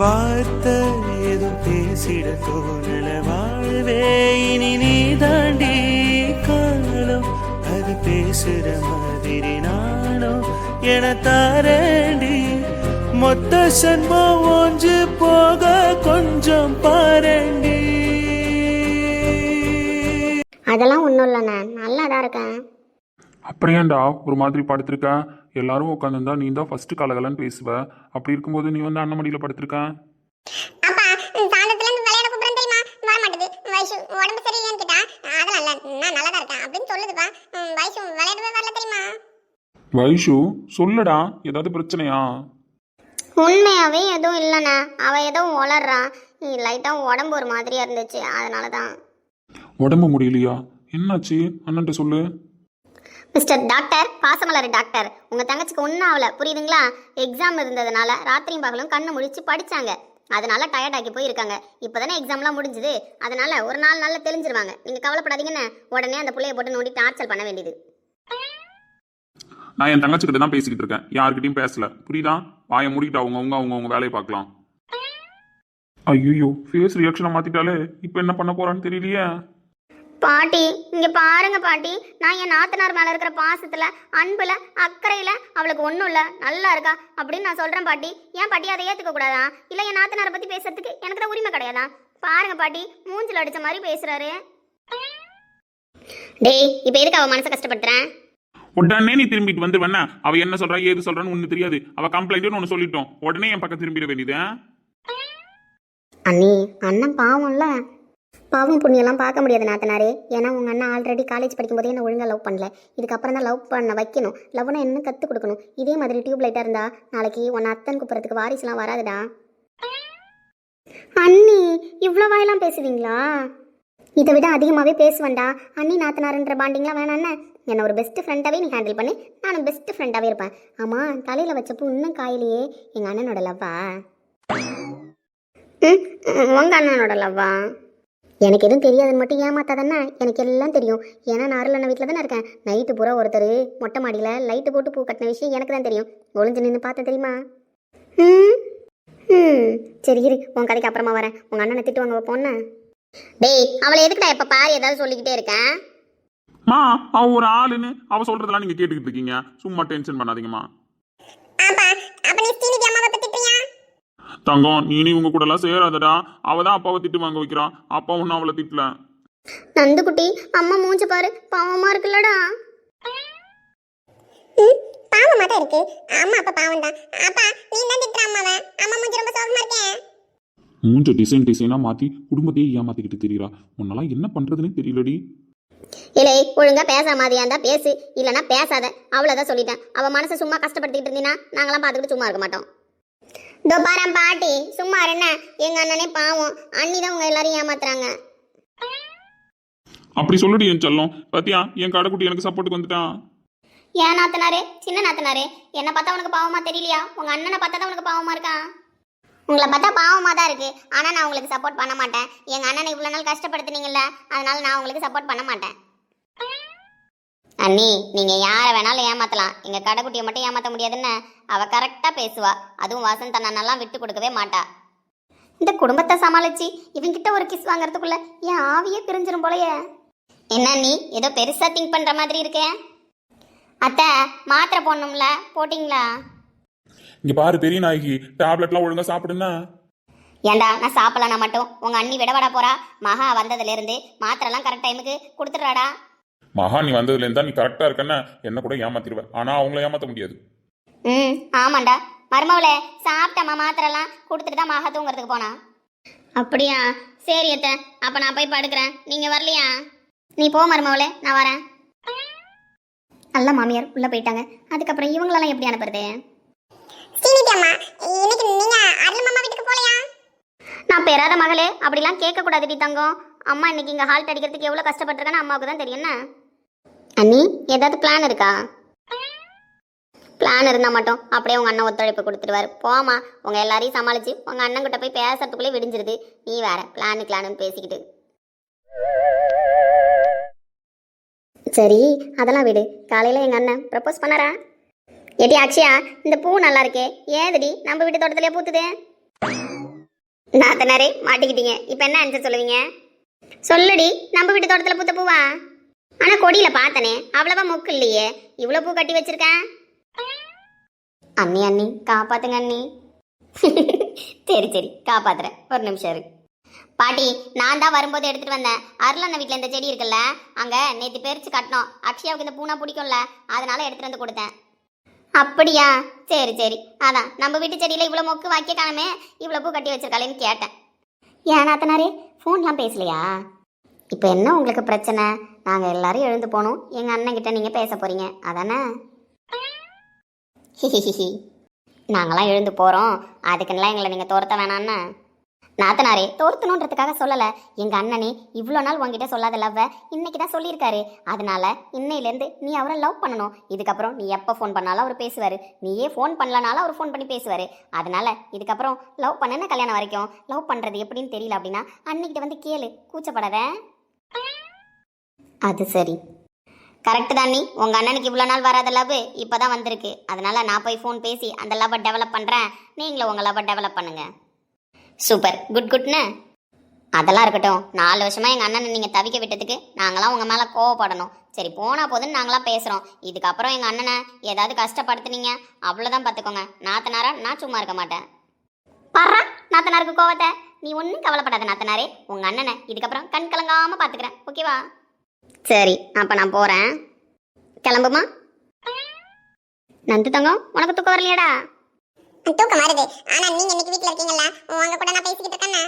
வார்த்தை ஏதும் பேசிட தோணல. வாழ்வே இனி நீ தாண்டி காணலும் அது பேசுற மாதிரி நானும் என தாரண்டி. மொத்த சன்மம் ஒன்று போக கொஞ்சம் பாரண்டி. அதெல்லாம் ஒன்றும் இல்லைண்ணே நல்லா தான் இருக்கேன். அப்படியாண்டா ஒரு மாதிரி படுத்திருக்க? எல்லாரும் உட்காந்துருந்தா நீ தான் ஃபர்ஸ்ட் கலகலன்னு பேசுவ. அப்படி இருக்கும்போது நீ வந்து அண்ணன் மடியில படுத்திருக்க? அப்பா சாயந்தரத்துல இருந்து விளையாட கூப்பிடுறேன் தெரியுமா? வர மாட்டேது வயசு உடம்பு சரியில்லைன்னு கேட்டா அதெல்லாம் இல்ல நான் நல்லா தான் இருக்கேன். அப்படின்னு சொல்லுதுப்பா. ம், வயசு விளையாடவே வரல தெரியுமா? வைஷு சொல்லுடா ஏதாவது பிரச்சனையா? உண்மையாகவே எதுவும் இல்லைண்ணே. அவள் ஏதோ உளறான் லைட்டாக உடம்பு ஒரு மாதிரியாக இருந்துச்சு. அதனால தான் உடம்பு முடியலையா? என்னாச்சு? அண்ணன்ட்ட சொல்லு. மிஸ்டர் டாக்டர் பாசமலர் டாக்டர் உங்கள் தங்கச்சிக்கு ஒன்றும் ஆகலை புரியுதுங்களா? எக்ஸாம் இருந்ததுனால ராத்திரியும் பகலும் கண்ணு முடிச்சு படித்தாங்க அதனால டயர்ட் ஆகி போயிருக்காங்க. இப்போதானே எக்ஸாம்லாம் முடிஞ்சுது. அதனால ஒரு நாள் நாளில் தெரிஞ்சிருவாங்க நீங்கள் கவலைப்படாதீங்கன்னு உடனே அந்த பிள்ளைய போட்டு நோண்டி டார்ச்சல் பண்ண வேண்டியது. நான் என் தங்கச்சி கிட்ட தான் பேசிக்கிட்டு இருக்கேன். யார்கிட்டயும் பேசல. புரியுதா? வாயை மூடிக்கிட்டு அவங்க அவங்க அவங்க அவங்க வேலையை பார்க்கலாம். ஐயோ ஃபேஸ் ரியாக்ஷனை மாத்திட்டாலே இப்போ என்ன பண்ண போறான்னு தெரியலையே. பாட்டி இங்க பாருங்க பாட்டி. நான் என் நாத்தனார் மேல இருக்கிற பாசத்துல அன்புல அக்கறையில அவளுக்கு ஒண்ணும் இல்ல. நல்லா இருக்கா? அப்படின்னு நான் சொல்றேன் பாட்டி. ஏன் பாட்டி அதை ஏத்துக்க கூடாதா? இல்ல என் நாத்தனாரை பத்தி பேசுறதுக்கு எனக்கு தான் உரிமை கிடையாதா? பாருங்க பாட்டி மூஞ்சில அடிச்ச மாதிரி பேசுறாரு. டேய் இப்ப எதுக்கு அவ மனசை கஷ்டப்படுத்துறேன்? உடனே நீ திரும்பிட்டு வந்துருவண்ண அவ என்ன சொல்றா ஏது சொல்றான்னு ஒண்ணு தெரியாது. அவ கம்ப்ளைண்ட் ஒன்னு சொல்லிட்டோம். உடனே என் பக்கம் திரும்பிட வேண்டியது? அண்ணி அண்ணன் பாவம்ல. பாவம் புண்ணியெல்லாம் பார்க்க முடியாது நாத்தனாரே. ஏன்னா உங்கள் அண்ணன் ஆல்ரெடி காலேஜ் படிக்கும்போதே என்ன ஒழுங்காக லவ் பண்ணல. இதுக்கப்புறம் தான் லவ் பண்ண வைக்கணும். லவ்னா என்ன கற்றுக் கொடுக்கணும். இதே மாதிரி டியூப் லைட்டாக இருந்தா நாளைக்கு உன்னை அத்தன் கூப்பிட்றதுக்கு வாரிசுலாம் வராதுடா. அண்ணி இவ்வளோ வாயெல்லாம் பேசுவீங்களா? இதை விட அதிகமாகவே பேசுவேன்டா. அண்ணி நாத்தனாருன்ற பாண்டிங்லாம் வேணாண்ணே என்னை? ஒரு பெஸ்ட் ஃப்ரெண்டாகவே நீ ஹேண்டில் பண்ணி. நானும் பெஸ்ட் ஃப்ரெண்டாகவே இருப்பேன். ஆமாம் தலையில் வச்சப்போ இன்னும் காயிலையே. எங்கள் அண்ணனோட லவ்வா ம் உங்கள் அண்ணனோட லவ்வா எனக்கு எதுவும் தெரியாதுன்னு மட்டும் ஏமாத்தாதானே எனக்கு எல்லாம் தெரியும். ஏன்னா நான் அருள் அண்ணன் வீட்டில் தானே இருக்கேன். நைட்டு பூரா ஒருத்தர் மொட்டை மாடியில் லைட்டு போட்டு பூ கட்டின விஷயம் எனக்கு தான் தெரியும். ஒளிஞ்சு நின்று பார்த்தேன் தெரியுமா? ம் ம். சரி இரு உன் கதைக்கு அப்புறமா வரேன். உங்கள் அண்ணனை திட்டு வாங்க வைப்போன்னு டேய் அவளை எதுக்குடா எப்போ பாரு ஏதாவது சொல்லிக்கிட்டே இருக்கேன் மா அவ ஒரு ஆளுன்னு அவ சொல்றதெல்லாம் நீங்க கேட்டுக்கிட்டு இருக்கீங்க. சும்மா டென்ஷன் பண்ணாதீங்கம்மா. அப்பா அப்ப நீ ஸ்ரீநிதி திட்டுறியா தங்கம் நீ உங்க கூட எல்லாம் சேராதடா. அவ தான் அப்பாவை திட்டு வாங்க வைக்கிறான். அப்பா ஒன்னும் அவளை திட்டல. நந்துக்குட்டி அம்மா மூஞ்ச பாரு. பாவமா இருக்குல்லடா. பாவமா தான் இருக்கு. அம்மா அப்பா பாவம் தான் அப்பா நீ தான் திட்டுற அம்மாவை? அம்மா மூஞ்சி ரொம்ப சோகமா இருக்கேன் மூஞ்ச டிசைன் டிசைனா மாத்தி குடும்பத்தையே ஏமாத்திக்கிட்டு தெரியறா. உன்னெல்லாம் என்ன பண்றதுன்னு தெரியலடி. இல்லை ஒழுங்கா பேச மாதிரியா இருந்தா பேசு. இல்லைன்னா பேசாத. அவ்வளோதான் சொல்லிட்டேன். அவ மனசை சும்மா கஷ்டப்படுத்திட்டு இருந்தீங்கன்னா நாங்களாம் பார்த்துக்கிட்டு சும்மா இருக்க மாட்டோம். இதோ பாரேன் பாட்டி. சும்மா என்ன எங்க அண்ணனே பாவம். அண்ணி தான் உங்க எல்லாரையும் ஏமாத்துறாங்க. அப்படி சொல்லுடி என் செல்லம். பாத்தியா? என் கடைக்குட்டி எனக்கு சப்போர்ட்டுக்கு வந்துட்டான் ஏன் நாத்தனாரே? சின்ன நாத்தனாரே. என்ன பார்த்தா உனக்கு பாவமா தெரியலையா? உங்க அண்ணனை பார்த்தா தான் உனக்கு பாவமா இருக்கா? உங்களை பார்த்தா பாவமா தான் இருக்கு. ஆனா நான் உங்களுக்கு சப்போர்ட் பண்ண மாட்டேன். எங்க அண்ணனை இவ்வளவு நாள் கஷ்டப்படுத்துனீங்கல்ல அதனால நான் உங்களுக்கு சப்போர்ட் பண்ண மாட்டேன். அண்ணி நீங்க யாரை வேணாலும் ஏமாத்தலாம். எங்க கடைக்குட்டியை மட்டும் ஏமாத்த முடியாதுன்னு அவ கரெக்டா பேசுவா. அதுவும் வசந்த் அண்ணனெல்லாம் விட்டு கொடுக்கவே மாட்டா. இந்த குடும்பத்தை சமாளிச்சு இவங்கிட்ட ஒரு கிஸ் வாங்குறதுக்குள்ள என் ஆவியே பிரிஞ்சிரும் போலயே. என்ன நீ ஏதோ பெருசா திங்க் பண்ற மாதிரி இருக்கே? அத்தை மாத்திரை போடணும்ல போட்டிங்களா? இங்க பாரு பெரிய நாயகி டேப்லெட்லாம் ஒழுங்கா சாப்பிடுன்னா? ஏண்டா நான் சாப்பிடலனா மட்டும்? உங்க அண்ணி விடவடா போறா. மகா வந்ததுல இருந்து மாத்திரைலாம் கரெக்ட் டைமுக்கு கொடுத்துட்றாடா. மகா நீ வந்ததுல இருந்தா நீ கரெக்டா இருக்கன்னா என்ன கூட ஏமாத்திடுவேன் ஆனா அவங்கள ஏமாத்த முடியாது. ம் ஆமாண்டா. மருமவளே சாப்பிட்டம்மா மாத்திரைலாம் கொடுத்துட்டு தான் மகா தூங்குறதுக்கு போனா? அப்படியா? சரி அத்தை அப்ப நான் போய் படுக்கிறேன். நீங்க வரலையா? நீ போ மருமவளே நான் வரேன். நல்ல மாமியார் உள்ள போயிட்டாங்க. அதுக்கப்புறம் இவங்களெல்லாம் எப்படி அனுப்புறது? இன்னைக்கு நீங்க அருள் மாமா வீட்டுக்கு போலையா நான் பெறாத மகளே அப்படிலாம் கேட்க கூடாதுடி தங்கம். அம்மா இன்னைக்கு இங்க ஹால்ட் அடிக்கிறதுக்கு எவ்வளவு கஷ்டப்பட்டிருக்கேன்னு அம்மாவுக்கு தான் தெரியும் என்ன? அண்ணி ஏதாவது பிளான் இருக்கா? பிளான் இருந்தால் மட்டும் அப்படியே உங்கள் அண்ணன் ஒத்துழைப்பு கொடுத்துருவாரு போமா உங்கள் எல்லாரையும் சமாளித்து உங்கள் அண்ணன் கிட்ட போய் பேசுறதுக்குள்ளே விடிஞ்சிருது. நீ வேற பிளானு பிளானு பேசிக்கிட்டு. சரி அதெல்லாம் விடு. காலையில் எங்கள் அண்ணன் ப்ரப்போஸ் பண்ணாரா? ஏடி அக்ஷயா இந்த பூ நல்லா இருக்கே. ஏதுடி நம்ம வீட்டு தோட்டத்திலே பூத்துது. தன்னாரே மாட்டிக்கிட்டீங்க. இப்போ என்ன ஆன்சர் சொல்லுவீங்க? சொல்லுடி நம்ம வீட்டு தோட்டத்தில் பூத்த பூவா? ஆனா கொடியில பார்த்தனே அவ்வளவா மொக்கு இல்லையே. இவ்வளோ பூ கட்டி வச்சிருக்கேன் அண்ணி அண்ணி காப்பாத்துங்க அண்ணி. சரி சரி காப்பாத்துறேன். ஒரு நிமிஷம் இருக்கு பாட்டி நான் தான் வரும்போது எடுத்துட்டு வந்தேன். அருளண்ண வீட்டில் இந்த செடி இருக்குல்ல அங்க நேற்று பெரிச்சு கட்டினோம். அக்ஷயாவுக்கு இந்த பூனா பிடிக்கும்ல அதனால எடுத்துட்டு வந்து கொடுத்தேன். அப்படியா? சரி சரி. அதான் நம்ம வீட்டு செடியில் இவ்வளோ மொக்கு வாக்கிய காணமே இவ்வளோ பூ கட்டி வச்சிருக்காளேன்னு கேட்டேன். ஏன் நாத்தனாரே ஃபோன்லாம் பேசலையா? இப்போ என்ன உங்களுக்கு பிரச்சனை? நாங்கள் எல்லாரும் எழுந்து போகணும். எங்கள் அண்ணன் கிட்ட நீங்கள் பேச போறீங்க. அதானே? ஹிஹிஹிஹி. நாங்களாம் எழுந்து போகிறோம் அதுக்குன்னெலாம் எங்களை நீங்கள் துரத்த வேணான்னு நாத்தனாரே தோர்த்தணுன்றதுக்காக சொல்லலை. எங்கள் அண்ணனே இவ்வளோ நாள் உங்ககிட்ட சொல்லாத லவ்வை இன்னைக்கு தான் சொல்லியிருக்காரு. அதனால இன்னையிலேருந்து நீ அவரை லவ் பண்ணணும். இதுக்கப்புறம் நீ எப்போ ஃபோன் பண்ணாலும் அவர் பேசுவார். நீயே ஃபோன் பண்ணலனாலும் அவர் ஃபோன் பண்ணி பேசுவார். அதனால இதுக்கப்புறம் லவ் பண்ணுன்னு கல்யாணம் வரைக்கும். லவ் பண்ணுறது எப்படின்னு தெரியல அப்படின்னா அன்னைக்கிட்ட வந்து கேளு. கூச்சப்படாத. அது சரி. கரெக்டு தான் நீ. உங்கள் அண்ணனுக்கு இவ்வளோ நாள் வராத லவ் இப்போ தான் வந்திருக்கு. அதனால் நான் போய் ஃபோன் பேசி அந்த லவ்வை டெவலப் பண்ணுறேன் நீங்களும் உங்கள் லவ்வை டெவலப் பண்ணுங்க. சூப்பர் குட் குட்னு அதெல்லாம் இருக்கட்டும். நாலு வருஷமாக எங்கள் அண்ணனை நீங்கள் தவிக்க விட்டதுக்கு நாங்களாம் உங்கள் மேலே கோவப்படணும். சரி போனால் போதுன்னு நாங்களாம் பேசுகிறோம் இதுக்கப்புறம் எங்கள் அண்ணனை ஏதாவது கஷ்டப்படுத்துனீங்க? அவ்வளோதான் பார்த்துக்கோங்க நாத்தனாரா? நான் சும்மா இருக்க மாட்டேன். பாரா நாத்தனாருக்கு கோவத்தை? நீ ஒன்றும் கவலைப்படாத நாத்தனாரே. உங்கள் அண்ணனை இதுக்கப்புறம் கண் கலங்காமல் பார்த்துக்கிறேன் ஓகேவா சரி அப்போ நான் போகிறேன் கிளம்புமா? நந்து தங்கம் உனக்கு தூக்கம் வரலையாடா? தூக்கம் வருது. ஆனா நீங்க இன்னைக்கு வீட்ல இருக்கீங்கல்ல உங்க கூட நான் பேசிக்கிட்டு இருக்கேன்னா?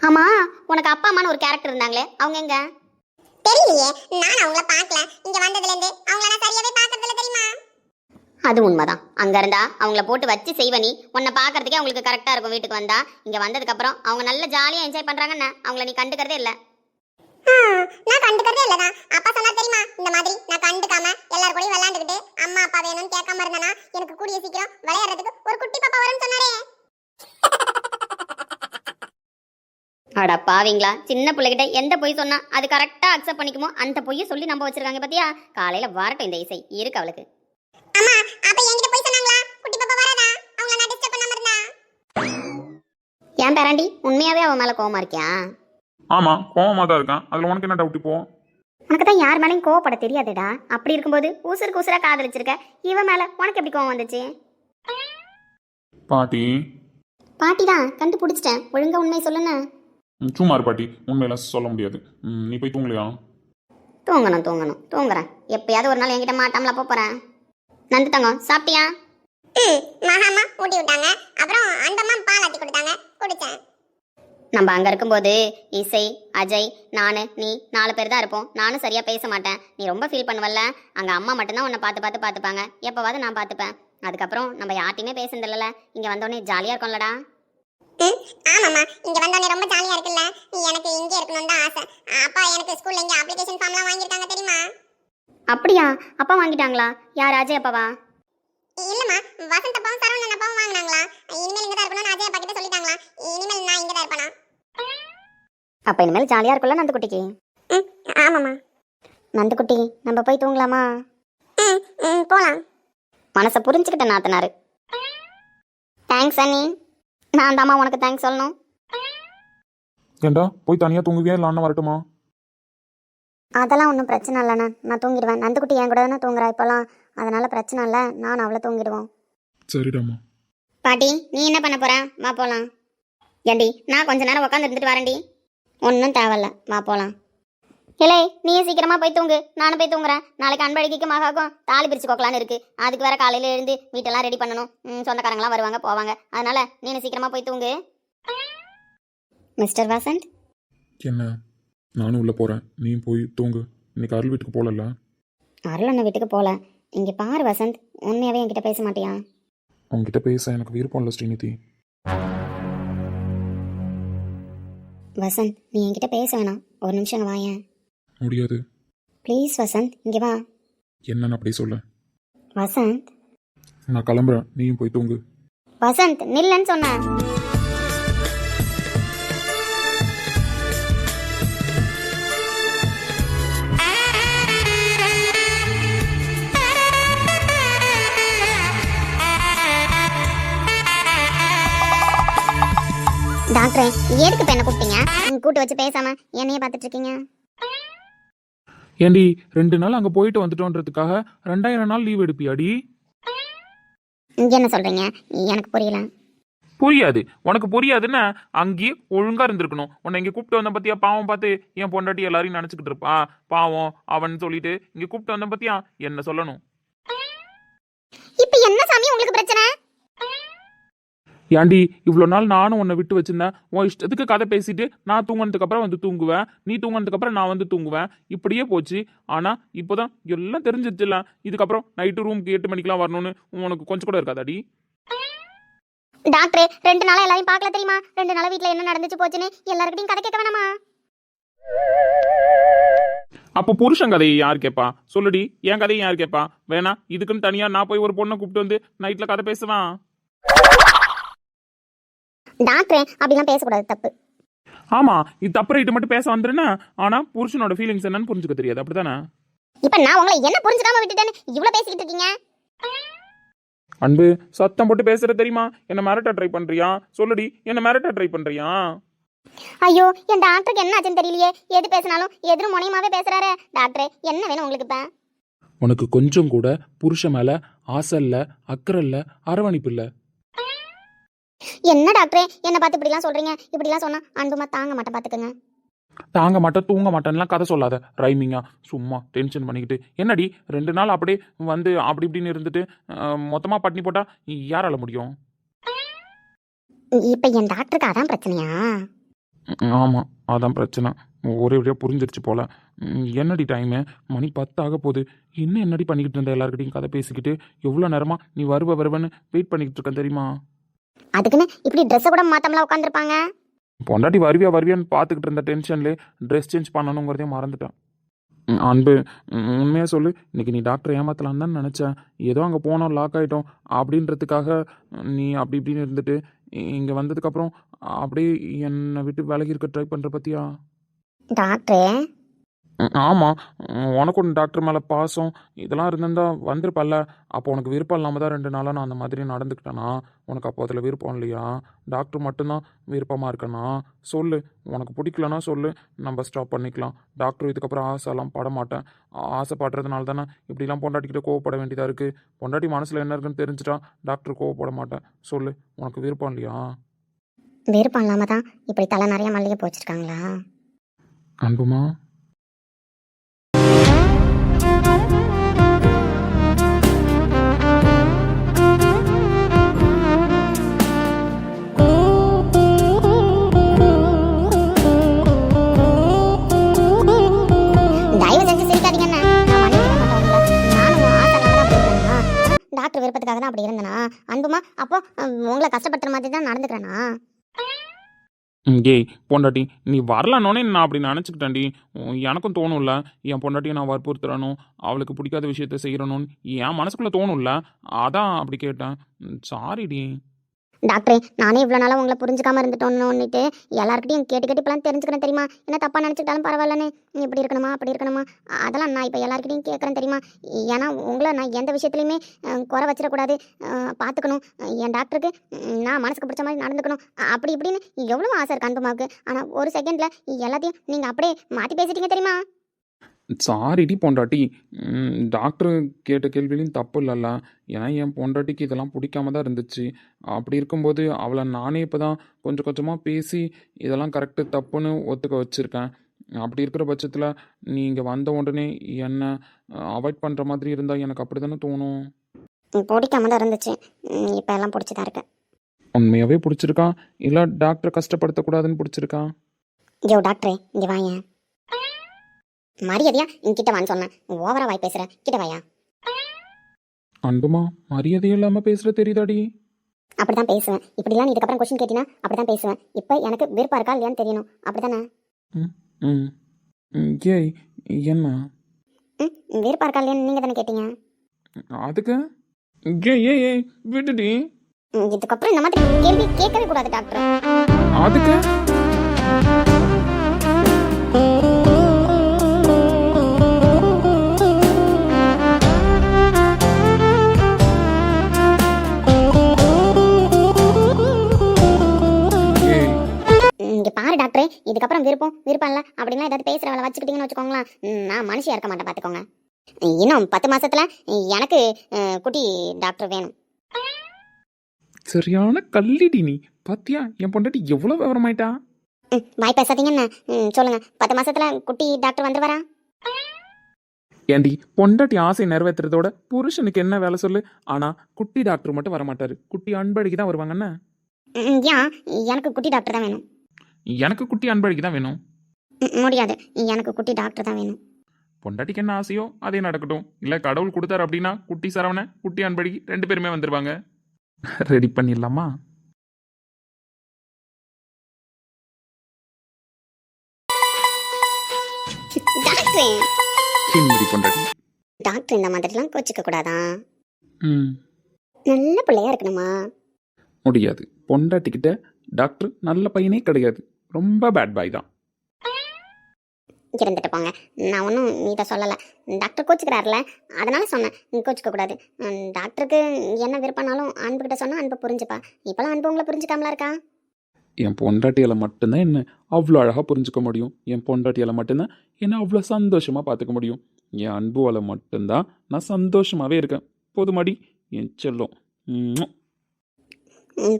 ஆமா உனக்கு அப்பா அம்மான்னு ஒரு கேரக்டர் இருந்தாங்களே அவங்க எங்க? தெரியலையே நான் அவங்கள பார்க்கல. இங்க வந்ததுல இருந்து அவங்கள நான் சரியாவே பார்க்கறது இல்ல தெரியுமா? அது உண்மைதான். அங்க இருந்தா அவங்கள போட்டு வச்சு செய்வ நீ. உன்னை பாக்குறதுக்கே அவங்களுக்கு கரெக்டா இருக்கும் வீட்டுக்கு வந்தா. இங்க வந்ததுக்கு அப்புறம் அவங்க நல்ல ஜாலியா என்ஜாய் பண்றாங்கன்னு அவங்கள நீ கண்டுக்கிறதே இல்ல. நான் கண்டுக்கிறதே இல்லதான். அப்பா சொன்னா தெரியுமா? இந்த மாதிரி நான் கண்டுக்காம எல்லார் கூடயும் விளையாண்டுக்கிட்டு அம்மா அப்பா வேணும்னு கேட்காம இருந்தனா எனக்கு கூடிய சீக்கிரம் விளையாடுறதுக்கு ஒரு குட்டி பாப்பா வரும்னு சொன்னாரே. அட பாவீங்களா சின்ன பிள்ளைகிட்ட எந்த பொய் சொன்னா அது கரெக்டா அக்செப்ட் பண்ணிக்குமோ அந்த பொய்யை சொல்லி நம்ப வச்சிருக்காங்க பாத்தியா? காலையில வரட்டும் இந்த இசை இருக்கு அவளுக்கு. அம்மா அப்ப என்கிட்ட போய் சொன்னாங்களா? குட்டி பாப்பா வராதா? அவங்கள நான் டிஸ்டர்ப் பண்ணாம இருந்தா? ஏன் பேராண்டி உண்மையாவே அவன் மேல கோவமா இருக்கியா? ஆமாம் கோவமாக தான் இருக்கான். அதில் உனக்கு என்ன டவுட் இப்போ? உனக்கு தான் யார் மேலேயும் கோவப்பட தெரியாதுடா. அப்படி இருக்கும்போது ஊசருக்கு ஊசரா காதலிச்சிருக்க. இவன் மேல உனக்கு எப்படி கோவம் வந்துச்சு? பாட்டி. பாட்டி தான் கண்டுபிடிச்சிட்டேன். ஒழுங்கா உண்மை சொல்லுன்னு ம், சும்மா இரு பாட்டி. உண்மையெல்லாம் சொல்ல முடியாது. ம், நீ போய் தூங்கலையா? தூங்கணும் தூங்கணும். தூங்குறேன். எப்பயாவது ஒரு நாள் என்கிட்ட மாட்டாமல போறேன் நந்து தங்கம் சாப்பிட்டியா? ம் மகாமா ஊட்டி விட்டாங்க. அப்புறம் அந்தம்மா பால் ஆத்தி கொடுத்தாங்க. குடிச்சேன். நம்ம அங்க இருக்கும்போது இசை அஜய் நானு நீ நாலு பேர் தான் இருப்போம். நானும் சரியா பேச மாட்டேன். நீ ரொம்ப ஃபீல் பண்ணுவல்ல. அங்க அம்மா மட்டும்தான் உன்னை பார்த்து பார்த்து பார்த்துப்பாங்க. எப்பவாவது நான் பார்த்துப்பேன். அதுக்கப்புறம் நம்ம யார்ட்டையுமே பேசுனதில்லல. இங்க வந்தோடனே ஜாலியா இருக்கும்லடா. ஆமாம்மா. இங்க வந்தோடனே ரொம்ப ஜாலியா இருக்குல்ல. எனக்கு இங்கே இருக்கணும்னு தான் ஆசை. அப்பா எனக்கு ஸ்கூல்ல இங்க அப்ளிகேஷன் ஃபார்ம்லாம் வாங்கியிருக்காங்க தெரியுமா? அப்படியா? அப்பா வாங்கிட்டாங்களா? யார் அஜய் அப்பாவா? இல்லம்மா. வசந்த் அப்பாவும் வாங்கினாங்களா இனிமேல் இங்க தான் இருக்கணும்னு அஜய் அப்பா கிட்ட சொல்லிட்டாங்களா இனிமேல் நான் இங்க தான் இருப்பேனா அப்ப இனிமேல் ஜாலியா இருக்கும்ல நந்து குட்டிக்கு ம் ஆமாம்மா. நந்து குட்டி நம்ம போய் தூங்கலாமா? ம் ம் போலாம். மனசை புரிஞ்சுக்கிட்ட நாத்தனாரு. தேங்க்ஸ் அண்ணி. நான் தாம்மா உனக்கு தேங்க்ஸ் சொல்லணும். ஏண்டா போய் தனியாக தூங்குவியா? இல்லை அண்ணன் வரட்டுமா? அதெல்லாம் ஒன்றும் பிரச்சனை இல்லைண்ணா நான் தூங்கிடுவேன். நந்துக்குட்டி என் கூட தானே தூங்குறா இப்போலாம். அதனால பிரச்சனை இல்லை. நான் அவளை தூங்கிடுவோம். சரிடாம்மா. பாட்டி நீ என்ன பண்ண போற? வா போகலாம் ஏண்டி நான் கொஞ்ச நேரம் உட்காந்து இருந்துட்டு வரேன்டி. ஒன்றும் தேவையில்ல. வா போகலாம் இலே நீயே சீக்கிரமா போய் தூங்கு. நானும் போய் தூங்குறேன். நாளைக்கு அன்பழகிக்கு மகாக்கும். தாலி பிரிச்சு கோக்கலான்னு இருக்கு. அதுக்கு வேற காலையில எழுந்து வீட்டெல்லாம் ரெடி பண்ணணும். சொந்தக்காரங்களாம் வருவாங்க போவாங்க. அதனால நீ சீக்கிரமா போய் தூங்கு. மிஸ்டர் வசந்த் என்ன? நானும் உள்ளே போகிறேன் நீ போய் தூங்கு. இன்னைக்கு அருள் வீட்டுக்கு போகலல்ல அருள் அண்ணன் வீட்டுக்கு போல. இங்க பாரு வசந்த் உண்மையாவே என்கிட்ட பேச மாட்டியா? அவங்ககிட்ட பேச எனக்கு விருப்பம் இல்லை ஸ்ரீநிதி. வசந்த் நீ என்கிட்ட பேச வேணாம். ஒரு நிமிஷம் வாயேன் முடியாது. ப்ளீஸ் வசந்த் இங்க வா. என்னன்னு அப்படி சொல்ல. வசந்த்? நான் கிளம்புறேன். நீயும் போய் தூங்கு. வசந்த் நில்லன்னு சொன்னேன். டாக்டரே எதுக்கு இப்போ என்ன கூப்பிட்டீங்க? கூட்டு வச்சு பேசாம என்னையே பார்த்துட்டு இருக்கீங்க? ஏண்டி ரெண்டு நாள் அங்கே போயிட்டு வந்துட்டோன்றதுக்காக ரெண்டாயிரம் நாள் லீவ் எடுப்பியாடி? இங்க என்ன சொல்றீங்க? எனக்கு புரியல. புரியாது. உனக்கு புரியாதுன்னா அங்கேயே ஒழுங்கா இருந்திருக்கணும். உன்னை இங்கே கூப்பிட்டு வந்த பத்தியா பாவம் பார்த்து என் பொண்டாட்டி எல்லாரையும் நினச்சிக்கிட்டு இருப்பா. பாவம் அவன் சொல்லிட்டு இங்கே கூப்பிட்டு வந்த பத்தியா என்ன சொல்லணும்? இப்போ என்ன சாமி உங்களுக்கு பிரச்சனை? ஏண்டி இவ்வளோ நாள் நானும் உன்னை விட்டு வச்சிருந்தேன். உன் இஷ்டத்துக்கு கதை பேசிட்டு நான் தூங்கினதுக்கு அப்புறம் வந்து தூங்குவேன். நீ தூங்கினதுக்கு அப்புறம் நான் வந்து தூங்குவேன். இப்படியே போச்சு. ஆனால் இப்போதான் எல்லாம் தெரிஞ்சிருச்சுல இதுக்கப்புறம் நைட்டு ரூமுக்கு எட்டு மணிக்கெலாம் வரணும்னு உனக்கு கொஞ்சம் கூட இருக்காதாடி? டாக்டரே ரெண்டு நாளா எல்லாரையும் பார்க்கல தெரியுமா? ரெண்டு நாளா வீட்ல என்ன நடந்துச்சு போச்சுன்னு எல்லாருக்கிட்டையும் கதை கேட்க வேணாமா? அப்போ புருஷன் கதையை யார் கேட்பா சொல்லுடி என் கதையை யார் கேட்பா வேணா இதுக்குன்னு தனியாக நான் போய் ஒரு பொண்ணை கூப்பிட்டு வந்து நைட்டில் கதை பேசுவேன். டாக்டரே அப்படிலாம் பேசக்கூடாது தப்பு. ஆமா இது தப்பு ரைட்டு மட்டும் பேச வந்துருன்னா ஆனா புருஷனோட ஃபீலிங்ஸ் என்னன்னு புரிஞ்சுக்க தெரியாது அப்படிதானே இப்போ நான் உங்களை என்ன புரிஞ்சுக்காம விட்டுட்டேன்னு இவ்வளவு பேசிக்கிட்டு இருக்கீங்க? அன்பு சத்தம் போட்டு பேசுற தெரியுமா? என்ன மிரட்ட ட்ரை பண்றியா? சொல்லுடி என்ன மிரட்ட ட்ரை பண்றியா? ஐயோ என் டாக்டருக்கு என்ன ஆச்சுன்னு தெரியலையே. எது பேசினாலும் எதிரும் முனையமாவே பேசுறாரு. டாக்டரே என்ன வேணும் உங்களுக்கு இப்ப? உனக்கு கொஞ்சம் கூட புருஷன் மேல ஆசை இல்ல அக்கறை இல்ல அரவணைப்பு இல்ல. என்ன டாக்டரே? என்ன பார்த்து இப்படிலாம் சொல்றீங்க? இப்படிலாம் சொன்னா அன்புமா தாங்க மாட்டேன் பாத்துக்கோங்க தாங்க மாட்டேன் தூங்க மாட்டேன்லாம் கதை சொல்லாத. ரைமிங்கா சும்மா டென்ஷன் பண்ணிக்கிட்டு. என்னடி ரெண்டு நாள் அப்படியே வந்து அப்படி இப்படின்னு இருந்துட்டு அஹ், மொத்தமா பட்டினி போட்டா யாரால முடியும்? இப்ப என் டாக்டருக்கு அதான் பிரச்சனையா? ஆமாம் அதான் பிரச்சனை. ஒரே ஒரே புரிஞ்சிருச்சு போல. என்னடி டைமு மணி பத்து ஆக போகுது. என்ன என்னடி பண்ணிக்கிட்டு இருந்த எல்லாருக்கிட்டையும் கதை பேசிக்கிட்டு? எவ்வளோ நேரமா நீ வருவ வருவன்னு வெயிட் பண்ணிக்கிட்டு இருக்கேன் தெரியுமா? அதுக்குன்னு இப்படி ட்ரெஸ்ஸை கூட மாத்தாமலாம் உட்காந்துருப்பாங்க பொண்டாட்டி வருவியா வருவியான்னு பார்த்துக்கிட்டு இருந்த டென்ஷன்லேயே ட்ரெஸ் சேஞ்ச் பண்ணணுங்கிறதையும் மறந்துட்டேன். ம், அன்பு உண்மையாக சொல்லு. இன்னைக்கு நீ டாக்டர் ஏமாத்தலான்னு தான் நினச்சேன். ஏதோ அங்கே போனோம் லாக் ஆகிட்டோம் அப்படின்றதுக்காக நீ அப்படி இப்படின்னு இருந்துட்டு இங்கே வந்ததுக்கப்புறம் அப்படியே என்னை விட்டு விலகி இருக்க ட்ரை பண்ணுற பற்றியா டாக்டரே ம், ஆமா. ம், உனக்கும் டாக்டர் மேல பாசம் இதெல்லாம் இருந்திருந்தா வந்திருப்பல்ல. அப்போ உனக்கு விருப்பம் இல்லாம தான் ரெண்டு நாளா நான் அந்த மாதிரி நடந்துக்கிட்டேனா? உனக்கு அப்போ அதில் விருப்பம் இல்லையா? டாக்டர் மட்டும்தான் விருப்பமா இருக்கனா? சொல்லு. உனக்கு பிடிக்கலனா சொல்லு. நம்ம ஸ்டாப் பண்ணிக்கலாம். டாக்டர் இதுக்கப்புறம் ஆசைலாம் பட மாட்டேன் ஆசைப்படுறதுனால தானே இப்படிலாம் பொண்டாட்டிக்கிட்ட கோவப்பட வேண்டியதா இருக்கு? பொண்டாட்டி மனசுல என்ன இருக்குன்னு தெரிஞ்சுட்டா டாக்டர் கோவப்பட மாட்டேன். சொல்லு. உனக்கு விருப்பம் இல்லையா? விருப்பம் இல்லாம தான் இப்படி தலை நிறைய மல்லிகை போச்சிருக்காங்களா? அன்புமா? விருப்பத்துக்காக தான் அப்படி இருந்தனா? அன்புமா அப்போ உங்களை கஷ்டப்படுத்துற மாதிரி தான் நடந்துக்கிறேனா? ஏய் பொண்டாட்டி நீ வரலானோனே நான் அப்படி நினச்சிக்கிட்டேன்டி. எனக்கும் தோணும்ல என் பொண்டாட்டியை நான் வற்புறுத்துறணும் அவளுக்கு பிடிக்காத விஷயத்த செய்கிறணும்னு என் மனசுக்குள்ளே தோணும்ல அதான் அப்படி கேட்டேன். சாரிடி டாக்டரே நானே இவ்வளோ நாளாக உங்களை புரிஞ்சுக்காம இருந்துட்டோன்னுட்டு எல்லாருக்கிட்டையும் கேட்டு கேட்டு இப்பெல்லாம் தெரிஞ்சுக்கிறேன் தெரியுமா? என்ன தப்பாக நினச்சிக்கிட்டாலும் பரவாயில்லன்னு. நீ இப்படி இருக்கணுமா? அப்படி இருக்கணுமா? அதெல்லாம் நான் இப்போ எல்லாருக்கிட்டையும் கேட்குறேன் தெரியுமா? ஏன்னா உங்களை நான் எந்த விஷயத்துலையுமே குறை வச்சிடக்கூடாது. பார்த்துக்கணும் என் டாக்டருக்கு நான் மனசுக்கு பிடிச்ச மாதிரி நடந்துக்கணும். அப்படி இப்படின்னு எவ்வளோ ஆசை இருக்கு அன்புமாவுக்கு. ஆனால் ஒரு செகண்டில் எல்லாத்தையும் நீங்கள் அப்படியே மாற்றி பேசிட்டீங்க தெரியுமா? சாரிடி பொண்டாட்டி. ம், டாக்டர் கேட்ட கேள்வியிலையும் தப்பு இல்லைல்ல. ஏன்னா என் பொண்டாட்டிக்கு இதெல்லாம் பிடிக்காம தான் இருந்துச்சு. அப்படி இருக்கும்போது அவளை நானே இப்போ தான் கொஞ்சம் கொஞ்சமாக பேசி இதெல்லாம் கரெக்டு தப்புன்னு ஒத்துக்க வச்சுருக்கேன். அப்படி இருக்கிற பட்சத்தில் நீங்கள் வந்த உடனே என்னை அவாய்ட் பண்ணுற மாதிரி இருந்தால் எனக்கு அப்படி தானே தோணும் பிடிக்காம தான் இருந்துச்சு. இப்போ எல்லாம் பிடிச்சி தான் இருக்கு. உண்மையாகவே பிடிச்சிருக்கா? இல்லை டாக்டரை கஷ்டப்படுத்தக்கூடாதுன்னு பிடிச்சிருக்கா? யோ டாக்டரே இங்கே வாங்க மரியாதையா இங்கிட்ட வான்னு சொன்னேன். ஓவரா வாய் பேசுற. கிட்ட வாயா. அன்புமா மரியாதை இல்லாமல் பேசுகிற தெரியுதாடி? அப்படிதான் பேசுவேன். இப்படிலாம் நீ இதுக்கப்புறம் கொஸ்டின் கேட்டினா அப்படிதான் பேசுவேன். இப்போ எனக்கு விருப்பம் இருக்கா இல்லையான்னு தெரியணும். அப்படிதானே ம் ஏய் என்ன? ம் விருப்பம் இருக்கா இல்லையான்னு நீங்கள் தானே கேட்டீங்க. அதுக்கு? ஏய் ஏய் ஏய் விட்டுடி இதுக்கப்புறம் இந்த மாதிரி கேள்வி கேட்கவே கூடாது டாக்டர். அதுக்கு? இதுக்கப்புறம் விருப்பம் விருப்பம் இல்லை அப்படின்லாம் ஏதாவது பேசுகிற வேலை வச்சுக்கிட்டீங்கன்னு வச்சுக்கோங்களேன். நான் மனுஷியா இருக்க மாட்டேன் பார்த்துக்கோங்க. இன்னும் பத்து மாசத்துல எனக்கு குட்டி டாக்டர் வேணும். சரியான கல்லிடி நீ. பாத்தியா என் பொண்டாட்டி எவ்வளோ விவரமாயிட்டா? வாய் பேசாதீங்கன்னு சொல்லுங்க. பத்து மாசத்துல குட்டி டாக்டர் வந்துருவாரா? ஏண்டி பொண்டாட்டி ஆசை நிறைவேற்றுறதோட புருஷனுக்கு என்ன வேலை சொல்லு? ஆனா குட்டி டாக்டர் மட்டும் வரமாட்டாரு. குட்டி அன்பழகி தான் வருவாங்கன்னு ஏன் எனக்கு குட்டி டாக்டர் தான் வேணும். எனக்கு குட்டி அன்பழகி தான் வேணும். முடியாது. எனக்கு குட்டி டாக்டர் தான் வேணும். பொண்டாட்டிக்கு என்ன ஆசையோ அதே நடக்கட்டும். இல்ல கடவுள் கொடுத்தாரு அப்படின்னா குட்டி சரவண குட்டி அன்பழகி ரெண்டு பேருமே வந்துருவாங்க. ரெடி பண்ணிடலாமா? என்னடி பொண்டாட்டி. டாக்டர் இந்த மாதிரிலாம் கோச்சிக்க கூடாதான் ம். நல்ல பிள்ளையா இருக்கணுமா? முடியாது. பொண்டாட்டிக்கிட்ட டாக்டர் நல்ல பையனே கிடையாது. ரொம்ப பேட் பாய் தான். இருந்துட்டு போங்க நான் ஒன்றும் இதை சொல்லலை. டாக்டர் கோச்சிக்கிறாருல அதனால சொன்னேன். நீ கோச்சிக்க கூடாது. டாக்டருக்கு என்ன விருப்பம்னாலும் அன்புகிட்ட சொன்னா அன்பு புரிஞ்சுப்பா. இப்போலாம் அன்பு உங்களை புரிஞ்சுக்காமலா இருக்கா? என் பொண்டாட்டியால் மட்டும்தான் என்ன அவ்வளோ அழகாக புரிஞ்சுக்க முடியும். என் பொண்டாட்டியால் மட்டும்தான் என்ன அவ்வளோ சந்தோஷமாக பார்த்துக்க முடியும். என் அன்புவால் மட்டும்தான் நான் சந்தோஷமாகவே இருக்கேன். போதுமாடி. என் செல்லம்.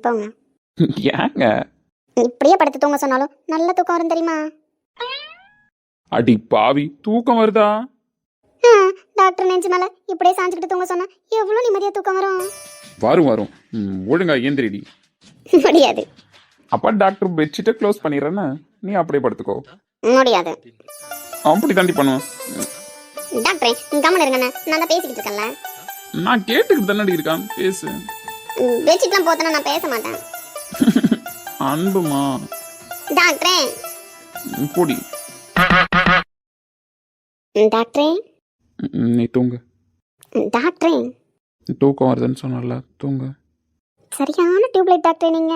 போங்க. ஏங்க? இப்படியே படுத்து தூங்க சொன்னாலும் நல்ல தூக்கம் வரும் தெரியுமா? அடி பாவி தூக்கம் வருதா? டாக்டர் நெஞ்சு மேல இப்படியே சாஞ்சுக்கிட்டு தூங்க சொன்னா எவ்வளோ நிம்மதியா தூக்கம் வரும்? வரும் வரும். ஒழுங்கா ஏந்திரிடி முடியாது. அப்பா டாக்டர் பெட்ஷீட்டை க்ளோஸ் பண்ணிடுறேன்னு நீ அப்படியே படுத்துக்கோ. முடியாது. அப்படி தாண்டி பண்ணுவேன் டாக்டரே கம்மன் இருங்கண்ணே நான் தான் பேசிக்கிட்டு இருக்கேன்ல. நான் கேட்டுக்கிட்டு தானடி இருக்கான். பேசு. பெட்ஷீட்லாம் போத்தனா நான் பேச மாட்டேன். அன்புமா? டாக்டரே. போடி டாக்டரே. நீ தூங்கு. டாக்டரே. தூக்கம் வருதுன்னு சொன்னல தூங்கு. சரியான டியூப்லைட் டாக்டரே நீங்க.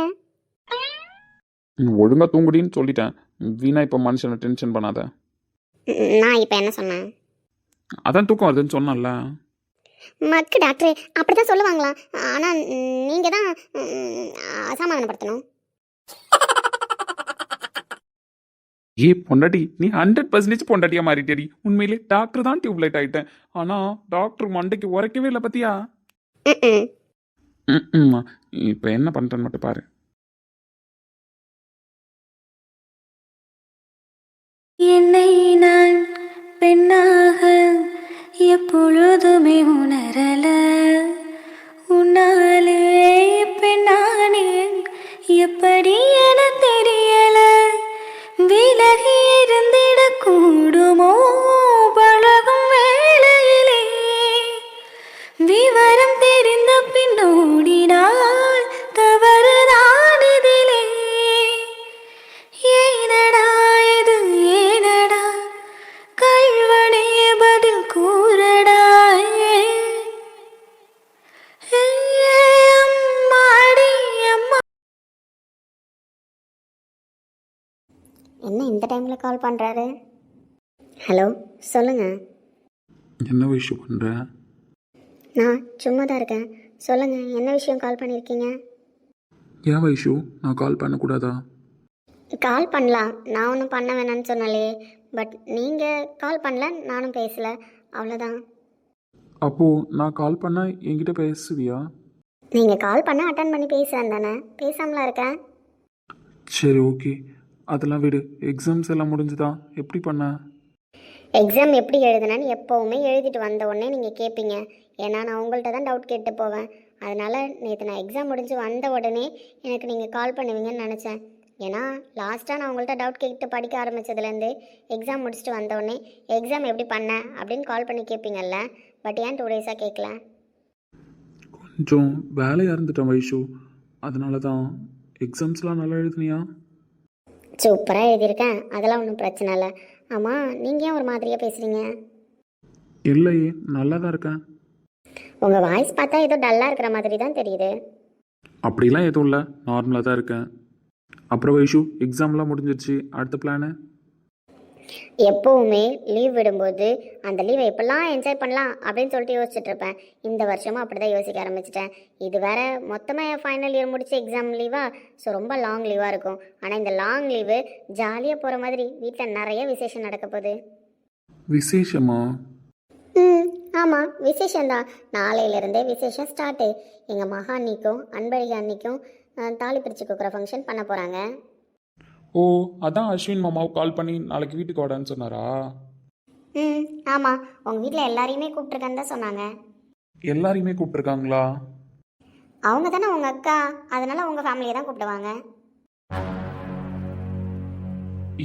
ஒழுங்கா தூங்குடின்னு சொல்லிட்டேன். வீணா இப்போ மனுஷனை டென்ஷன் பண்ணாத. நான் இப்போ என்ன சொன்னேன்? அதான் தூக்கம் வருதுன்னு சொன்னல மக்கு டாக்டரே அப்படிதான் சொல்லுவாங்களா ஆனா ம், நீங்க தான் அசமாதானப்படுத்தணும். ஏ பொண்டாட்டி நீ ஹண்ட்ரட் பர்சன்டேஜ் பொண்டாட்டியா மாறிட்டேடி. உண்மையிலே டாக்டர் தான் டியூப்லைட் ஆயிட்டேன். ஆனா டாக்டர் மண்டைக்கு உரைக்கவே இல்லை பத்தியா? இப்போ என்ன பண்றேன்னு மட்டும் பாரு. என்னை நான் பெண்ணாக எப்பொழுதுமே உணரல. உன்னாலே பெண்ணானேன். எப்படி என தெரியல கூடுமோ பழகும் வேளையிலே விவரம் தெரிந்த பின்னோடினால் தவறுதான் இதிலே ஏனடா இது ஏனடா கல்வனே பதில் கூறடா என்ன இந்த டைமில் கால் பண்ணுறாரு ஹலோ சொல்லுங்க. என்ன விஷயம் பண்ற? நான் சும்மா தான் இருக்கேன். சொல்லுங்க என்ன விஷயம் கால் பண்ணியிருக்கீங்க ஏன் வைஷு நான் கால் பண்ணக்கூடாதா? கால் பண்ணலாம். நான் ஒன்றும் பண்ண வேணாம்னு சொன்னாலே பட் நீங்கள் கால் பண்ணல நானும் பேசல. அவ்வளோதான் அப்போ நான் கால் பண்ணா என்கிட்ட பேசுவியா? நீங்கள் கால் பண்ண அட்டன் பண்ணி பேசுகிறேன் தானே. பேசாமலாம் இருக்கேன் சரி ஓகே. அதெல்லாம் விடு. எக்ஸாம்ஸ் எல்லாம் முடிஞ்சுதா? எப்படி பண்ண? எக்ஸாம் எப்படி எழுதுனேன்னு எப்போவுமே எழுதிட்டு வந்த உடனே நீங்கள் கேட்பீங்க ஏன்னா நான் உங்கள்கிட்ட தான் டவுட் கேட்டு போவேன். அதனால் நேற்று நான் எக்ஸாம் முடிஞ்சு வந்த உடனே எனக்கு நீங்கள் கால் பண்ணுவீங்கன்னு நினச்சேன். ஏன்னா லாஸ்ட்டாக நான் உங்கள்கிட்ட டவுட் கேட்டு படிக்க ஆரம்பிச்சதுலேருந்து எக்ஸாம் முடிச்சுட்டு வந்த உடனே எக்ஸாம் எப்படி பண்ண? அப்படின்னு கால் பண்ணி கேட்பீங்கல்ல பட் ஏன் டூ டேஸாக கேட்கல கொஞ்சம் வேலையாக இருந்துட்டேன் வைஷு. அதனால தான் எக்ஸாம்ஸ்லாம் நல்லா எழுதுனியா? சூப்பராக எழுதியிருக்கேன். அதெல்லாம் ஒன்றும் பிரச்சனை இல்லை. ஆமாம் நீங்கள் ஏன் ஒரு மாதிரியாக பேசுகிறீங்க இல்லையே நல்லா தான் இருக்கேன். உங்கள் வாய்ஸ் பார்த்தா ஏதோ டல்லாக இருக்கிற மாதிரி தான் தெரியுது. அப்படிலாம் எதுவும் இல்லை நார்மலாக தான் இருக்கேன். அப்புறம் வைஷு எக்ஸாம்லாம் முடிஞ்சிருச்சு. அடுத்த பிளானு எப்போவுமே லீவ் விடும்போது அந்த லீவை எப்பெல்லாம் என்ஜாய் பண்ணலாம் அப்படின்னு சொல்லிட்டு யோசிச்சுட்டு இருப்பேன். இந்த வருஷமும் அப்படி தான் யோசிக்க ஆரம்பிச்சிட்டேன். இது வேற மொத்தமாக என் ஃபைனல் இயர் முடிச்சு எக்ஸாம் லீவா ஸோ ரொம்ப லாங் லீவாக இருக்கும். ஆனால் இந்த லாங் லீவு ஜாலியாக போகிற மாதிரி வீட்டில் நிறைய விசேஷம் நடக்க போகுது. விசேஷமா? ம் ஆமாம் விசேஷம்தான் நாளையிலேருந்தே விசேஷம் ஸ்டார்ட்டு எங்கள் மகா அன்னிக்கும் அன்பழகி அன்னிக்கும் தாலி பிரித்து கொடுக்குற ஃபங்க்ஷன் பண்ண போகிறாங்க ஓ அதான் அஸ்வின் மாமாவை கால் பண்ணி நாளைக்கு வீட்டுக்கு வாடான்னு சொன்னாரா? ம் ஆமாம் உங்கள் வீட்டில் எல்லாரையுமே கூப்பிட்ருக்கேன்னு தான் சொன்னாங்க. எல்லாரையுமே கூப்பிட்டுருக்காங்களா? அவங்க தானே உங்கள் அக்கா. அதனால உங்கள் ஃபேமிலியை தான் கூப்பிடுவாங்க.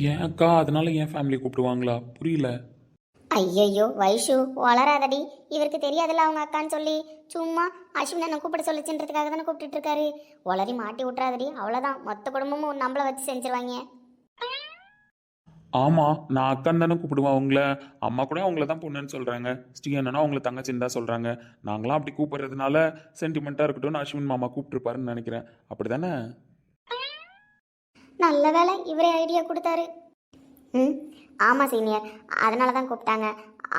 என் அக்கா? அதனால என் ஃபேமிலி கூப்பிடுவாங்களா? புரியல. ஐயையோ வைஷு வளராதடி. இவருக்கு தெரியாதுல்ல அவங்க அக்கான்னு சொல்லி. சும்மா அஸ்வின் என்ன கூப்பிட சொல்லிச்சுன்றதுக்காக தானே கூப்பிட்டுட்டு இருக்காரு. வளரி மாட்டி விட்றாதடி அவ்வளோதான் மொத்த குடும்பமும் நம்மளை வச்சு செஞ்சிருவாங்க. ஆமாம் நான் அக்கான்னு தானே கூப்பிடுவேன் அவங்கள அம்மா கூட அவங்கள தான் பொண்ணுன்னு சொல்கிறாங்க ஸ்ரீ அண்ணனா அவங்கள தங்கச்சின்னு தான் சொல்கிறாங்க நாங்களாம் அப்படி கூப்பிடுறதுனால சென்டிமெண்ட்டாக இருக்கட்டும்னு அஸ்வின் மாமா கூப்பிட்டுருப்பாருன்னு நினைக்கிறேன். அப்படி தானே நல்ல வேலை இவரே ஐடியா கொடுத்தாரு. ம். ஆமாம் சீனியர். அதனால தான் கூப்பிட்டாங்க.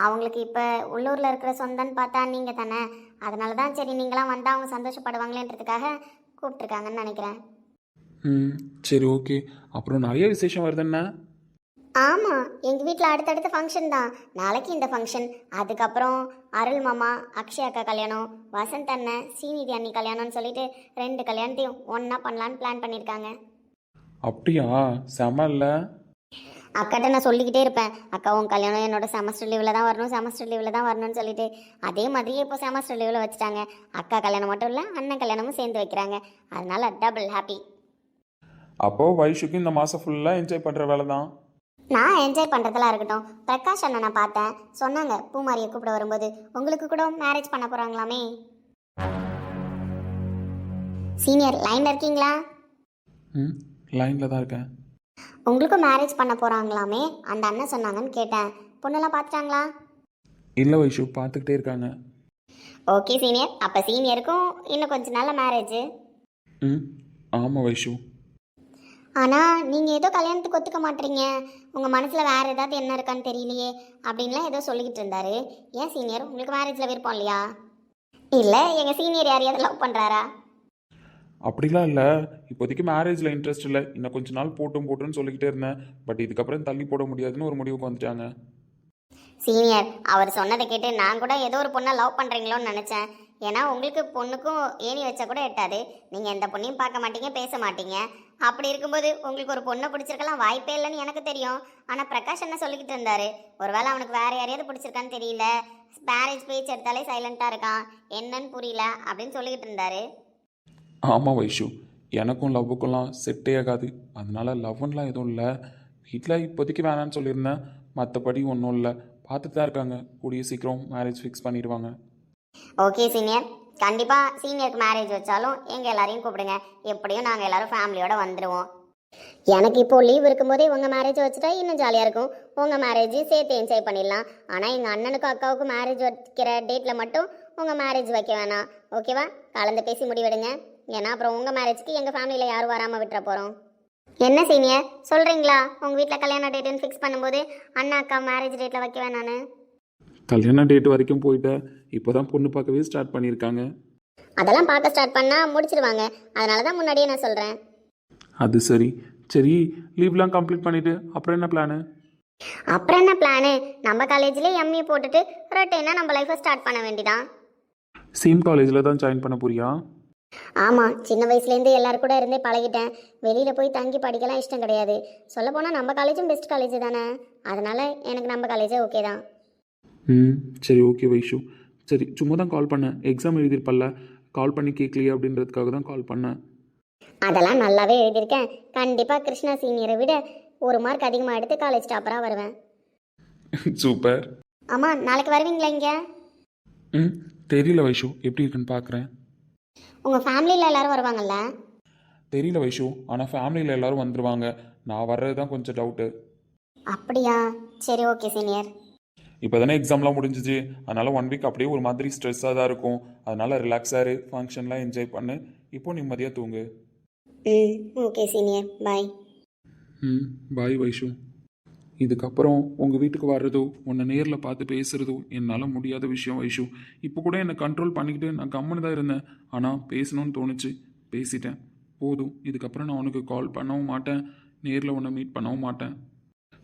அவங்களுக்கு இப்போ உள்ளூரில் இருக்கிற சொந்தன்னு பார்த்தா நீங்கள் தானே. அதனால தான் சரி நீங்களாம் வந்தால் அவங்க சந்தோஷப்படுவாங்களேன்றதுக்காக கூப்பிட்ருக்காங்கன்னு நினைக்கிறேன். ம் சரி ஓகே. அப்புறம் நிறைய விசேஷம் வருதுன்னா ஆமாம் எங்கள் வீட்டில் அடுத்தடுத்த ஃபங்க்ஷன் தான். நாளைக்கு இந்த ஃபங்க்ஷன் அதுக்கப்புறம் அருள் மாமா அக்ஷய் அக்கா கல்யாணம் வசந்த் அண்ணன் சீனிதி அண்ணி கல்யாணம்னு சொல்லிட்டு ரெண்டு கல்யாணத்தையும் ஒன்றா பண்ணலான்னு பிளான் பண்ணியிருக்காங்க அப்படியா? செம இல்லை. அக்காட்ட நான் சொல்லிக்கிட்டே இருப்பேன் அக்கா உன் கல்யாணம் என்னோட செமஸ்டர் லீவில் தான் வரணும் செமஸ்டர் லீவில் தான் வரணும்னு சொல்லிட்டு. அதே மாதிரி இப்போ செமஸ்டர் லீவில் வச்சுட்டாங்க. அக்கா கல்யாணம் மட்டும் இல்லை அண்ணன் கல்யாணமும் சேர்ந்து வைக்கிறாங்க. அதனால டபுள் ஹாப்பி அப்போது வைஷுக்கு இந்த மாதம் ஃபுல்லாக என்ஜாய் பண்ணுற வேலை தான்? நான் என்ஜாய் பண்ணுறதெல்லாம் இருக்கட்டும். பிரகாஷ் அண்ணனை பார்த்தேன். சொன்னாங்க பூமாரியை கூப்பிட வரும்போது உங்களுக்கு கூட மேரேஜ் பண்ண போகிறாங்களாமே சீனியர் லைனில் இருக்கீங்களா? ம் லைனில் தான் இருக்கேன். உங்களுக்கும் மேரேஜ் பண்ண போகிறாங்களாமே அந்த அண்ணன் சொன்னாங்கன்னு கேட்டேன். பொண்ணெல்லாம் பார்த்துட்டாங்களா? இல்லை வைஷு பார்த்துக்கிட்டே இருக்காங்க. ஓகே சீனியர் அப்போ சீனியருக்கும் இன்னும் கொஞ்ச நாளில் மேரேஜ் ம் ஆமாம் வைஷு. ஆனால் நீங்கள் ஏதோ கல்யாணத்துக்கு ஒத்துக்க மாட்டீங்க. உங்கள் மனசில் வேறு ஏதாவது என்ன இருக்கான்னு தெரியலையே அப்படின்லாம் ஏதோ சொல்லிக்கிட்டு இருந்தாரு. ஏன் சீனியர் உங்களுக்கு மேரேஜில் விருப்பம் இல்லையா? இல்லை எங்கள் சீனியர் யாரையாவது லவ் பண்ணுறாரா அப்படிலாம் இல்லை. இப்போதைக்கு மேரேஜில் இன்ட்ரெஸ்ட் இல்லை. இன்னும் கொஞ்ச நாள் போட்டும் போட்டுன்னு சொல்லிக்கிட்டே இருந்தேன். பட் இதுக்கப்புறம் தள்ளி போட முடியாதுன்னு ஒரு முடிவுக்கு வந்துட்டாங்க. சீனியர் அவர் சொன்னதை கேட்டு நான் கூட ஏதோ ஒரு பொண்ணை லவ் பண்ணுறீங்களோன்னு நினச்சேன். ஏன்னா உங்களுக்கு பொண்ணுக்கும் ஏணி வச்சா கூட எட்டாது. நீங்கள் எந்த பொண்ணையும் பார்க்க மாட்டீங்க பேச மாட்டீங்க. அப்படி இருக்கும்போது உங்களுக்கு ஒரு பொண்ணை பிடிச்சிருக்கலாம் வாய்ப்பே இல்லைன்னு எனக்கு தெரியும். ஆனால் பிரகாஷ் என்ன சொல்லிக்கிட்டு இருந்தாரு. ஒருவேளை அவனுக்கு வேற யாரையாவது பிடிச்சிருக்கான்னு தெரியல. மேரேஜ் பேச்சு எடுத்தாலே சைலண்ட்டாக இருக்கான். என்னன்னு புரியல அப்படின்னு சொல்லிக்கிட்டு இருந்தாரு. ஆமாம் வைஷு. எனக்கும் லவ்வுக்கெல்லாம் செட்டே ஆகாது. அதனால லவ்ன்லாம் எதுவும் இல்லை. வீட்டில் இப்போதைக்கு வேணான்னு சொல்லியிருந்தேன். மற்றபடி ஒன்றும் இல்லை. பார்த்துட்டு தான் இருக்காங்க. கூடிய சீக்கிரம் மேரேஜ் ஃபிக்ஸ் பண்ணிடுவாங்க. ஓகே சீனியர் கண்டிப்பாக சீனியருக்கு மேரேஜ் வச்சாலும் எங்கள் எல்லாரையும் கூப்பிடுங்க. எப்படியும் நாங்கள் எல்லாரும் ஃபேமிலியோட வந்துடுவோம் எனக்கு இப்போ லீவ் இருக்கும்போதே உங்கள் மேரேஜ் வச்சுட்டா இன்னும் ஜாலியாக இருக்கும். உங்கள் மேரேஜையும் சேர்த்து என்ஜாய் பண்ணிடலாம். ஆனால் எங்கள் அண்ணனுக்கும் அக்காவுக்கும் மேரேஜ் வைக்கிற டேட்டில் மட்டும் உங்கள் மேரேஜ் வைக்க வேணாம். ஓகேவா கலந்து பேசி முடிவெடுங்க. ஏன்னா அப்புறம் உங்கள் மேரேஜ்க்கு எங்கள் ஃபேமிலியில் யாரும் வராமல் விட்டுற போகிறோம் என்ன சீனியர் சொல்கிறீங்களா உங்கள் வீட்டில் கல்யாண டேட்டுன்னு ஃபிக்ஸ் பண்ணும்போது அண்ணா அக்கா மேரேஜ் டேட்டில் வைக்க வேணான்னு கல்யாண டேட் வரைக்கும் போயிட்டேன் இப்போ தான் பொண்ணு பார்க்கவே ஸ்டார்ட் பண்ணியிருக்காங்க. அதெல்லாம் பார்க்க ஸ்டார்ட் பண்ணால் முடிச்சிடுவாங்க அதனால தான் முன்னாடியே நான் சொல்கிறேன் அது சரி. சரி லீவ்லாம் கம்ப்ளீட் பண்ணிவிட்டு அப்புறம் என்ன பிளானு அப்புறம் என்ன பிளானு நம்ம காலேஜ்லேயே எம்ஏ போட்டுட்டு ரொட்டேனா நம்ம லைஃப்பை ஸ்டார்ட் பண்ண வேண்டியதான் சேம் காலேஜில் தான் ஜாயின் பண்ண போறியா? ஆமாம் சின்ன வயசுலேருந்து எல்லாரும் கூட இருந்தே பழகிட்டேன். வெளியில் போய் தங்கி படிக்கலாம் இஷ்டம் கிடையாது. சொல்லப்போனால் நம்ம காலேஜும் பெஸ்ட் காலேஜ் தானே. அதனால் எனக்கு நம்ம காலேஜே ஓகே தான். ம் சரி ஓகே வைஷு. சரி சும்மா தான் கால் பண்ணேன். எக்ஸாம் எழுதியிருப்பல்ல கால் பண்ணி கேட்கலையே அப்படின்றதுக்காக தான் கால் பண்ணேன். அதெல்லாம் நல்லாவே எழுதியிருக்கேன். கண்டிப்பாக கிருஷ்ணா சீனியரை விட ஒரு மார்க் அதிகமாக எடுத்து காலேஜ் டாப்பராக வருவேன். சூப்பர். ஆமாம் நாளைக்கு வருவீங்களா இங்கே? ம் தெரியல வைஷு. எப்படி இருக்குன்னு பார்க்குறேன் உங்கள் ஃபேமிலியில் எல்லாரும் வருவாங்கல்ல? தெரியல வைஷு ஆனால் ஃபேமிலியில் எல்லாரும் வந்துடுவாங்க நான் வர்றது தான் கொஞ்சம் டவுட்டு. அப்படியா? சரி ஓகே சீனியர். இப்போ தானே எக்ஸாம்லாம் முடிஞ்சிச்சு. அதனால் ஒன் வீக் அப்படியே ஒரு மாதிரி ஸ்ட்ரெஸ்ஸாக தான் இருக்கும். அதனால் ரிலாக்ஸாக இரு ஃபங்க்ஷன்லாம் என்ஜாய் பண்ணு. இப்போ நிம்மதியாக தூங்கு. ம் ஓகே சீனியர். பாய் ம் பாய் வைஷு. இதுக்கப்புறம் உங்கள் வீட்டுக்கு வர்றதோ உன்னை நேரில் பார்த்து பேசுகிறதோ என்னால் முடியாத விஷயம் வைஷு. இப்போ கூட என்னை கண்ட்ரோல் பண்ணிக்கிட்டு நான் கம்முன்னு தான் இருந்தேன். ஆனால் பேசணும்னு தோணுச்சு. பேசிட்டேன். போதும். இதுக்கப்புறம் நான் உனக்கு கால் பண்ணவும் மாட்டேன். நேரில் உன்னை மீட் பண்ணவும் மாட்டேன்.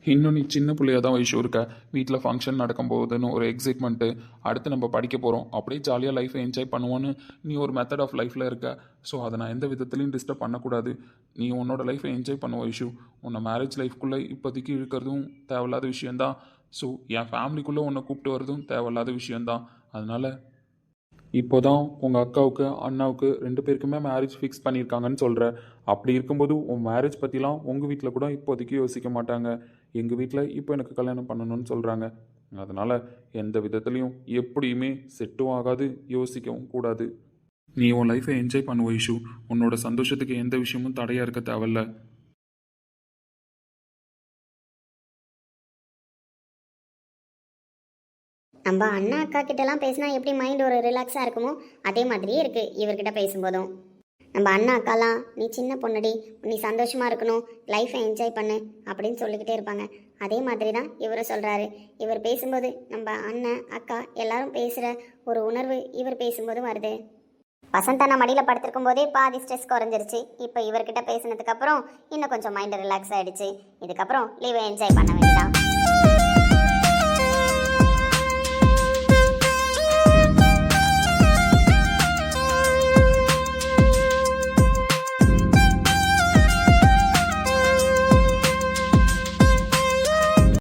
இன்னும் நீ சின்ன பிள்ளையாக தான் வயசு இருக்க. வீட்டில் ஃபங்க்ஷன் நடக்கும்போதுன்னு ஒரு எக்ஸைட்மெண்ட்டு அடுத்து நம்ம படிக்க போகிறோம் அப்படியே ஜாலியாக லைஃப்பை என்ஜாய் பண்ணுவோன்னு நீ ஒரு மெத்தட் ஆஃப் லைஃப்பில் இருக்க. ஸோ அதை நான் எந்த விதத்துலையும் டிஸ்டர்ப் பண்ணக்கூடாது. நீ உன்னோட லைஃப்பை என்ஜாய் பண்ணுவ இஷ்யூ உன்னை மேரேஜ் லைஃப்குள்ளே இப்போதைக்கு இழுக்கிறதும் தேவையில்லாத விஷயந்தான் ஸோ என் ஃபேமிலிக்குள்ளே உன்னை கூப்பிட்டு வரதும் தேவையில்லாத விஷயந்தான் அதனால் இப்போதான் உங்கள் அக்காவுக்கு அண்ணாவுக்கு ரெண்டு பேருக்குமே மேரேஜ் ஃபிக்ஸ் பண்ணியிருக்காங்கன்னு சொல்கிற அப்படி இருக்கும்போது உன் மேரேஜ் பற்றிலாம் உங்கள் வீட்டில் கூட இப்போதைக்கு யோசிக்க மாட்டாங்க. எங்கள் வீட்டில் இப்போ எனக்கு கல்யாணம் பண்ணணும்னு சொல்கிறாங்க அதனால் எந்த விதத்துலேயும் எப்படியுமே செட்டும் ஆகாது யோசிக்கவும் கூடாது. நீ உன் லைஃப்பை என்ஜாய் பண்ணுவ இஷு உன்னோட சந்தோஷத்துக்கு எந்த விஷயமும் தடையாக இருக்க தேவையில்ல. நம்ம அண்ணா அக்கா கிட்டலாம் பேசினா எப்படி மைண்ட் ஒரு ரிலாக்ஸாக இருக்குமோ? அதே மாதிரியே இருக்குது இவர்கிட்ட பேசும்போதும். நம்ம அண்ணா அக்காலாம் நீ சின்ன பொண்ணுடி நீ சந்தோஷமாக இருக்கணும் லைஃப்பை என்ஜாய் பண்ணு அப்படின்னு சொல்லிக்கிட்டே இருப்பாங்க. அதே மாதிரி தான் இவரும் சொல்கிறாரு இவர் பேசும்போது நம்ம அண்ணன் அக்கா எல்லாரும் பேசுகிற ஒரு உணர்வு இவர் பேசும்போது வருது. வசந்தா நான் மடியில் படுத்திருக்கும் போதே பாதி ஸ்ட்ரெஸ் குறைஞ்சிருச்சு. இப்போ இவர்கிட்ட பேசினதுக்கப்புறம் இன்னும் கொஞ்சம் மைண்ட் ரிலாக்ஸ் ஆகிடுச்சு இதுக்கப்புறம் லீவை என்ஜாய் பண்ண வேண்டியதான்